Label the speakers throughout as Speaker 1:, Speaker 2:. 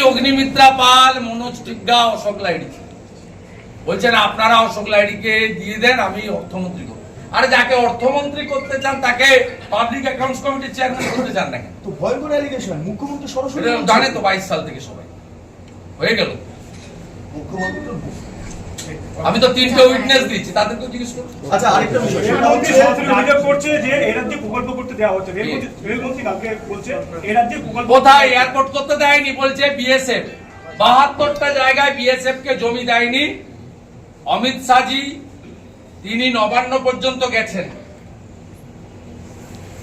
Speaker 1: অগ্নিমিত্রা পাল মনোজ টিগ্গা অশোক লাইড়ি বলছেন আপনারা অশোক লাইড়িকে দিয়ে দেন আমি অর্থমন্ত্রী করব। আর যাকে অর্থমন্ত্রী করতে চান তাকে পাবলিক অ্যাকাউন্টস কমিটির চেয়ারম্যান করতে চান না কেন?
Speaker 2: তো করে অ্যালিগেশন মুখ্যমন্ত্রী সরাসরি
Speaker 1: জানে তো বাইশ সাল থেকে সবাই। হয়ে গেল।
Speaker 2: মুখ্যমন্ত্রী
Speaker 1: আমি তো তিনটে উইটনেস দিচ্ছি তাদেরকেও জিজ্ঞেস করুন
Speaker 2: আচ্ছা আরেকটা বিষয়। সেটা হচ্ছে
Speaker 3: সরাসরি অভিযোগ করছে যে এ রাজ্যে প্রকল্প করতে দেওয়া হচ্ছে। রেলমন্ত্রী রেলমন্ত্রী কালকে বলছে এ রাজ্যে প্রকল্প
Speaker 1: কোথায়? এয়ারপোর্ট করতে দেয়নি বলছে বিএসএফ বাহাত্তরটা জায়গায় বিএসএফ কে জমি দেয়নি। অমিত শাহজি তিনি নবান্ন পর্যন্ত গেছেন।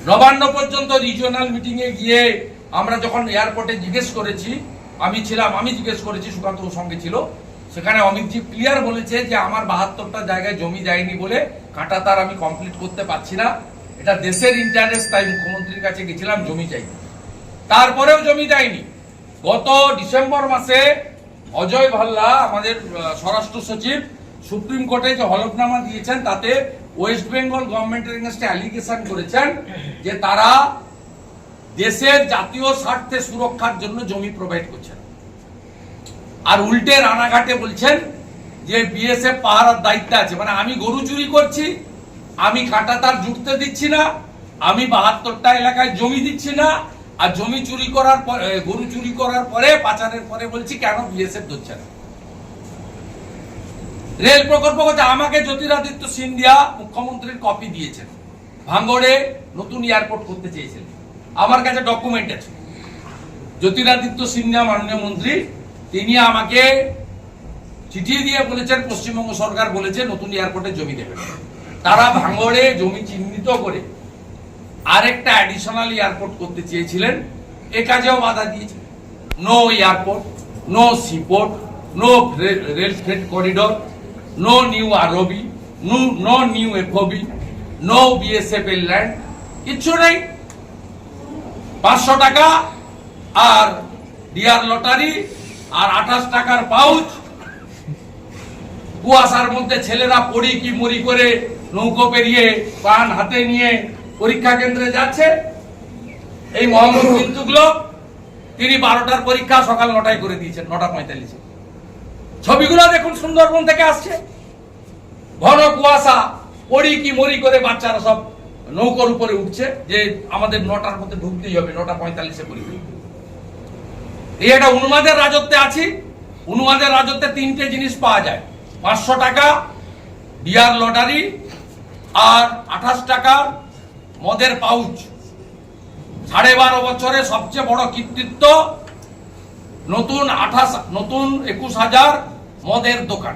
Speaker 1: নবান্ন পর্যন্ত রিজিওনাল মিটিং এ গিয়ে আমরা যখন এয়ারপোর্টে জিজ্ঞেস করেছি আমি ছিলাম আমি জিজ্ঞেস করেছি সুকান্ত সঙ্গে ছিল। সেখানে অমিতজি ক্লিয়ার বলেছে যে আমার বাহাত্তরটা জায়গায় জমি যায়নি বলে কাঁটা তার আমি কমপ্লিট করতে পারছি না। এটা দেশের ইন্টারেস্ট তাই মুখ্যমন্ত্রীর কাছে গেছিলাম, জমি চাই তারপরেও জমি দেয়নি। গত ডিসেম্বর মাসে অজয় ভাল্লা, আমাদের স্বরাষ্ট্র সচিব, সুপ্রিম কোর্টে যে হলফনামা দিয়েছেন, তাতে ওয়েস্ট বেঙ্গল গভর্নমেন্টের এগেনস্টে অ্যালিগেশন করেছেন যে তারা দেশের জাতীয় স্বার্থে সুরক্ষার জন্য জমি প্রোভাইড করছেন। আর উল্টে রানাঘাটে বলছেন যে বিএসএফ পাহারার দায়িত্বে আছে। মানে আমি গরু চুরি করছি, আমি কাঁটা তার জুটতে দিচ্ছি না, আমি বাহাত্তরটা এলাকায় জমি দিচ্ছি না, আর জমি চুরি করার পর গরু চুরি করার পরে, পাচারের পরে বলছি কেন বিএসএফ ধরছে না? রেল প্রকল্প করছে আমাকে জ্যোতিরাদিত্য সিন্ধিয়া মুখ্যমন্ত্রীর কপি দিয়েছেন। ভাঙ্গড়ে নতুন এয়ারপোর্ট করতে চেয়েছিলেন আমার কাছে ডকুমেন্ট আছে। জ্যোতিরাদিত্য সিন্ধিয়া মাননীয় মন্ত্রী তিনি আমাকে চিঠি দিয়ে বলেছেন, পশ্চিমবঙ্গ সরকার বলেছে, নতুন এয়ারপোর্টে জমি দেবেন। তারা ভাঙড়ে জমি চিহ্নিত করে আরেকটা অ্যাডিশনাল এয়ারপোর্ট করতে চেয়েছিলেন। এ কাজেও বাধা দিয়েছে। No airport no seaport no rail freight corridor no new RB no new FOB no BSF এর ল্যান্ড কিচ্ছু নেই। পাঁচশো টাকা আর ডিয়ার লটারি আর আঠাশ টাকার পাউচ। কুয়াশার মধ্যে ছেলেরা পড়ি কি মরি করে নৌকো পেরিয়ে পান হাতে নিয়ে পরীক্ষা কেন্দ্রে যাচ্ছে। এই মোহাম্মদ বিন্দুগুলো তিনি বারোটার পরীক্ষা সকাল নটায় করে দিয়েছেন, নটা পঁয়তাল্লিশে। ছবিগুলো দেখুন, সুন্দরবন থেকে আসছে। ঘন কুয়াশা, পড়ি কি মরি করে বাচ্চারা সব নৌকোর উপরে উঠছে, যে আমাদের নটার মধ্যে ঢুকতেই হবে, নটা পঁয়তাল্লিশে পরীক্ষা। এই একটা উন্মাদের রাজত্বে আছি। উন্মাদের রাজত্বে তিনটে জিনিস পাওয়া যায়। পাঁচশো টাকা, বিয়ার লটারি আর আঠাশ টাকার মদের পাউচ। সাড়ে বারো বছরে সবচেয়ে বড় কৃতিত্ব নতুন আঠাশ, নতুন একুশ হাজার মদের দোকান।